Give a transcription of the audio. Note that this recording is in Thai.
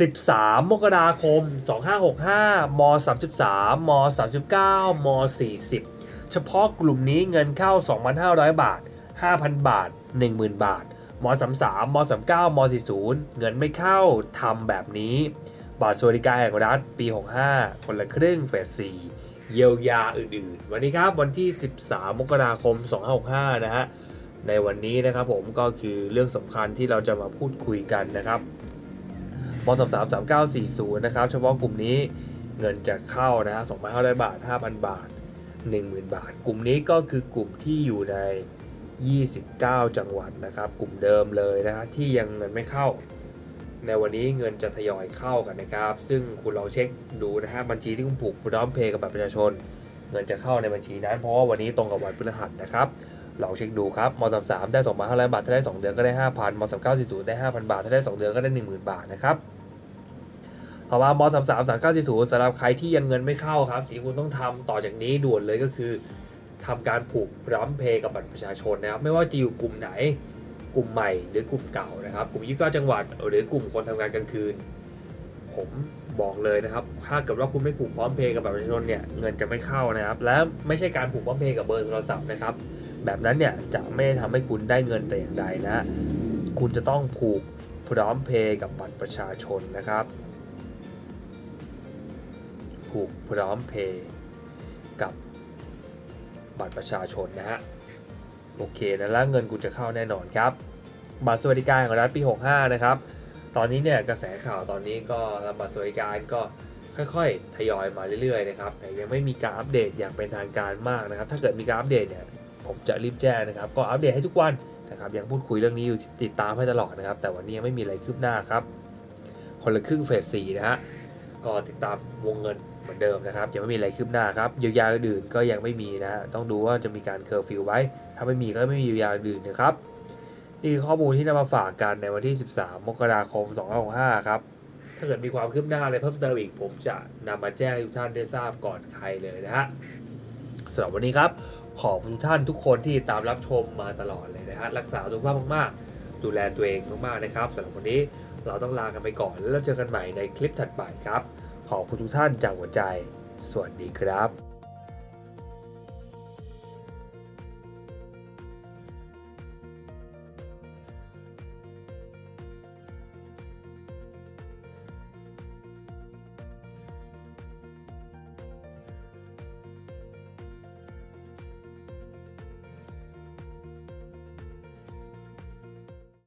13 มกราคม 2565 ม 33 ม 39 ม 40 เฉพาะกลุ่มนี้เงินเข้า 2,500 บาท 5,000 บาท 10,000 บาท ม 33 ม 39 ม 40 เงินไม่เข้าทำแบบนี้บัตรสวัสดิการแห่งรัฐ ปี 65 คนละครึ่งเฟส 4 เยียวยาอื่นๆ วันนี้ครับวันที่ 13 มกราคม 2565 นะฮะ ในวันนี้นะครับผมก็คือเรื่องสำคัญที่เราจะมาพูดคุยกันนะครับ ม3 3 3 9 4 0นะครับ เฉพาะกลุ่มนี้เงินจะเข้านะฮะ2,500บาท5,000บาท10,000บาท กลุ่มนี้ก็คือกลุ่มที่อยู่ใน 29 จังหวัดนะครับ กลุ่มเดิมเลยนะฮะที่ยังเงินไม่เข้า ในวันนี้เงินจะทยอยเข้ากันนะครับ ซึ่งคุณลองเช็คดูนะฮะบัญชีที่คุณผูกพร้อมเพย์กับบัตรประชาชน เงินจะเข้าในบัญชีนั้น เพราะว่าวันนี้ตรงกับวันพฤหัสนะครับลองเช็คดูครับม33ได้2,500บาท ถ้าได้2เดือนก็ได้5,000ม3940ได้5,000บาท ถ้าได้2เดือนก็ได้10,000บาทนะครับ ต่อมาม33 3940สำหรับใครที่ยังเงินไม่เข้าครับสิ่งคุณต้องทำต่อจากนี้ด่วนเลยก็คือทำการผูกพร้อมเพย์กับบัตรประชาชนนะครับ ไม่ว่าจะอยู่กลุ่มไหน กลุ่มใหม่หรือกลุ่มเก่านะครับ กลุ่ม29จังหวัด หรือกลุ่มคนทำงานกลางคืน ผมบอกเลยนะครับ ถ้าเกิดว่าคุณไม่ผูกพร้อมเพย์กับบัตรประชาชนเนี่ยเงินจะไม่เข้านะครับ และไม่ใช่การผูกพร้อมเพย์กับเบอร์โทรศัพท์นะครับ แบบนั้นเนี่ยจะไม่ทำให้คุณได้เงินแต่อย่างใดนะ คุณจะต้องผูกพร้อมเพย์กับบัตรประชาชนนะครับ ผูกพร้อมเพย์กับบัตรประชาชนนะฮะ โอเคนะแล้วเงินคุณจะเข้าแน่นอนครับ บัตรสวัสดิการของรัฐปี 65 นะครับ ตอนนี้เนี่ยกระแสข่าวตอนนี้ก็บัตรสวัสดิการก็ค่อยๆ ทยอยมาเรื่อยๆนะครับ แต่ยังไม่มีการอัปเดตอย่างเป็นทางการมากนะครับ ถ้าเกิดมีการอัปเดตเนี่ยผมจะรีบแจ้งนะครับ ก็อัปเดตให้ทุกวันนะครับ ยังพูดคุยเรื่องนี้อยู่ติดตามให้ตลอดนะครับ แต่วันนี้ยังไม่มีอะไรคืบหน้าครับ คนละครึ่งเฟสสี่นะฮะ ก็ติดตามวงเงิน เหมือนเดิมนะครับยังไม่มีอะไรคืบหน้าครับเยียวยาอื่นก็ยังไม่มีนะฮะต้องดูว่าจะมีการเคอร์ฟิวไว้ ถ้าไม่มีก็ไม่มีเยียวยาอื่นนะครับนี่คือข้อมูลที่นำมาฝากกันในวันที่ 13 มกราคม 2565 ครับ ถ้าเกิดมีความคืบหน้าอะไรเพิ่มเติมอีก ผมจะนำมาแจ้งให้ทุกท่านได้ทราบก่อนใครเลยนะฮะสำหรับวันนี้ครับ ขอบคุณทุกท่านทุกคนที่ตามรับชมมาตลอดเลยนะฮะรักษาสุขภาพมากๆ ดูแลตัวเองมากๆนะครับสำหรับวันนี้เราต้องลากันไปก่อนแล้วเจอกันใหม่ในคลิปถัดไปครับ ของคุณทุกท่านจากหัวใจ สวัสดีครับ